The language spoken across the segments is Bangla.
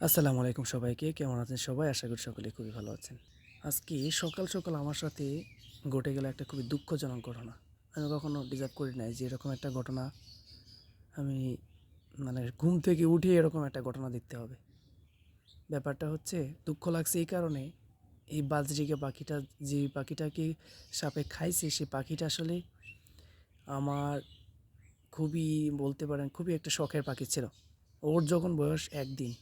আসসালামু আলাইকুম সবাইকে। কেমন আছেন সবাই? আশা করি সকলে খুবই ভালো আছেন। আজকে সকাল সকাল আমার সাথে ঘটে গেল একটা খুবই দুঃখজনক ঘটনা। আমি কখনো ডিজার্ভ করি নাই যে এরকম একটা ঘটনা আমি মানে ঘুম থেকে উঠে এরকম একটা ঘটনা দেখতে হবে। ব্যাপারটা হচ্ছে, দুঃখ লাগছে এই কারণে এই বাজরিকা পাখিটা, যে পাখিটাকে সাপে খাইছে সেই পাখিটা আসলে আমার খুবই বলতে পারেন খুবই একটা শখের পাখি ছিল। ওর যখন বয়স একদিন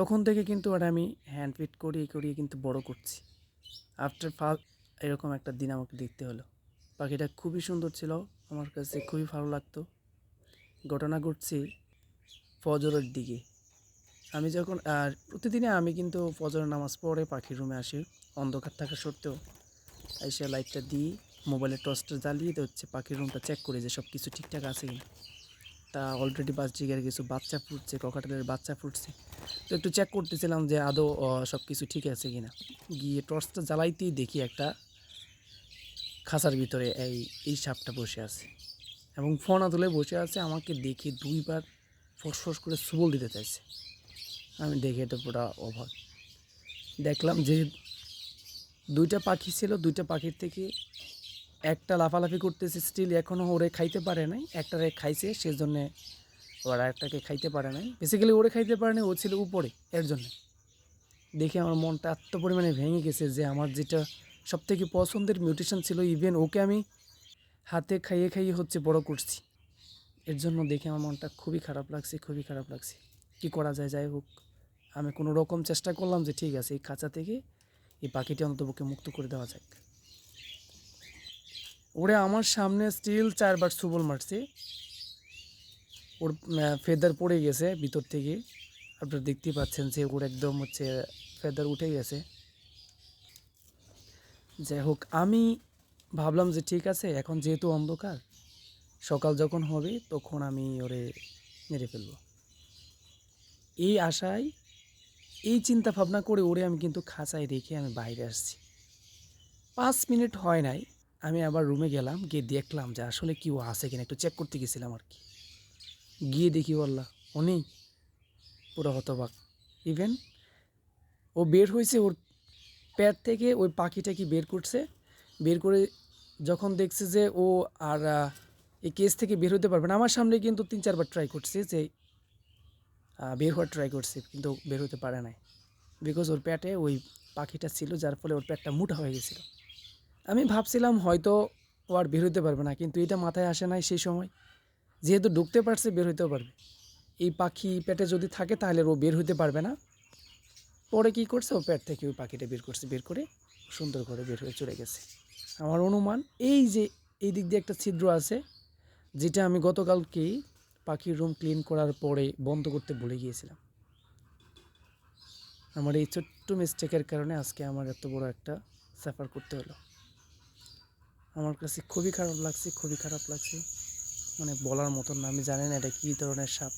তখন থেকে কিন্তু ওটা আমি হ্যান্ড ফিট করিয়ে করিয়ে কিন্তু বড় করছি। আফটার ফার্স্ট এরকম একটা দিন আমাকে দেখতে হলো। পাখিটা খুবই সুন্দর ছিল, আমার কাছে খুবই ভালো লাগতো। ঘটনা ঘটছে ফজরের দিকে। আমি যখন, আর প্রতিদিনে আমি কিন্তু ফজরের নামাজ পড়ে পাখির রুমে আসি, অন্ধকার থাকা সত্ত্বেও। এসে লাইটটা দিয়ে মোবাইলের টর্চটা জ্বালিয়ে হচ্ছে, পাখির রুমটা চেক করে যে সব কিছু ঠিকঠাক আছে কিনা। তা অলরেডি বাচ্চিকের কিছু বাচ্চা ফুটছে ককাটেলের বাচ্চা ফুটছে। তো একটু চেক করতেছিলাম যে আদৌ সব কিছু ঠিক আছে কিনা। গিয়ে টর্চটা জ্বালাইতেই দেখি একটা খাঁচার ভিতরে এই এই সাপটা বসে আছে। এবং ফোনা তুলে বসে আছে, আমাকে দেখে দুইবার ফসফস করে সুবল দিতে চাইছে। আমি দেখে এটা পুরো অবাক। দেখলাম যে দুইটা পাখি ছিল, দুইটা পাখির থেকে একটা লাফালাফি করতেছে স্টিল এখনও ওরে খাইতে পারে নাই। একটা রে খাইছে, সেজন্যে ওরা একটাকে খাইতে পারে নাই। বেসিক্যালি ওরে খাইতে পারে নাই, ও ছিল উপরে, এর জন্য। দেখে আমার মনটা এত পরিমাণে ভেঙে গেছে যে আমার যেটা সব থেকে পছন্দের মিউটেশন ছিল ইভেন ওকে আমি হাতে খাইয়ে খাইয়ে হচ্ছে বড় করছি। এর জন্য দেখে আমার মনটা খুবই খারাপ লাগছে, খুবই খারাপ লাগছে। কি করা যায়, যাই হোক। আমি কোনো রকম চেষ্টা করলাম যে ঠিক আছে, এই খাঁচা থেকে এই পাখিটি অন্ততপক্ষে মুক্ত করে দেওয়া যাক। ওরে আমার সামনে স্টিল চারবার সুবল মারছে। ওর ফেদার পড়ে গেছে ভিতর থেকে। আপনারা দেখতেই পাচ্ছেন যে ওর একদম হচ্ছে ফেদার উঠে গেছে। যাই হোক, আমি ভাবলাম যে ঠিক আছে, এখন যেহেতু অন্ধকার, সকাল যখন হবে তখন আমি ওরে মেরে ফেলব। এই আশায়, এই চিন্তা ভাবনা করে ওরে আমি কিন্তু খাঁচায় রেখে আমি বাইরে আসছি। পাঁচ মিনিট হয় নাই। আমি আবার রুমে গেলাম, গিয়ে দেখলাম যে আসলে কি ও আছে কিনা, একটু চেক করতে গেছিলাম আর কি। গিয়ে দেখি বললা ও নেই পুরো হতবাক। ইভেন ও বের হয়েছে, ওর পেট থেকে ওই পাখিটা কি বের করছে? বের করে যখন দেখছে যে ও আর এই কেস থেকে বের হতে পারবে না, আমার সামনে কিন্তু তিন চারবার ট্রাই করছে যে বের হওয়ার ট্রাই করছে, কিন্তু বের হতে পারে নাই। বিকজ ওর প্যাটে ওই পাখিটা ছিল, যার ফলে ওর প্যাটটা মোটা হয়ে গেছিল। আমি ভাবছিলাম হয়তো ও আর বের হতে পারবে না, কিন্তু এটা মাথায় আসে নাই সেই সময়। যেহেতু ঢুকতে পারছে, বের হতেও পারবে। এই পাখি পেটে যদি থাকে, তাহলে ও বের হতে পারবে না। পরে কি করছে? ও পেট থেকে ওই পাখিটা বের করছে, বের করে সুন্দর করে বের হয়ে চলে গেছে। আমার অনুমান, এই যে এই দিক দিয়ে একটা ছিদ্র আছে, যেটা আমি গতকালকেই পাখির রুম ক্লিন করার পরে বন্ধ করতে ভুলে গিয়েছিলাম। আমার এই ছোট্ট মিস্টেকের কারণে আজকে আমার এত বড় একটা সাফার করতে হলো। আমার কাছে খুবই খারাপ লাগছে, খুবই খারাপ লাগছে। মানে বলার মতন না, আমি জানি না এটা কী ধরনের সাপ।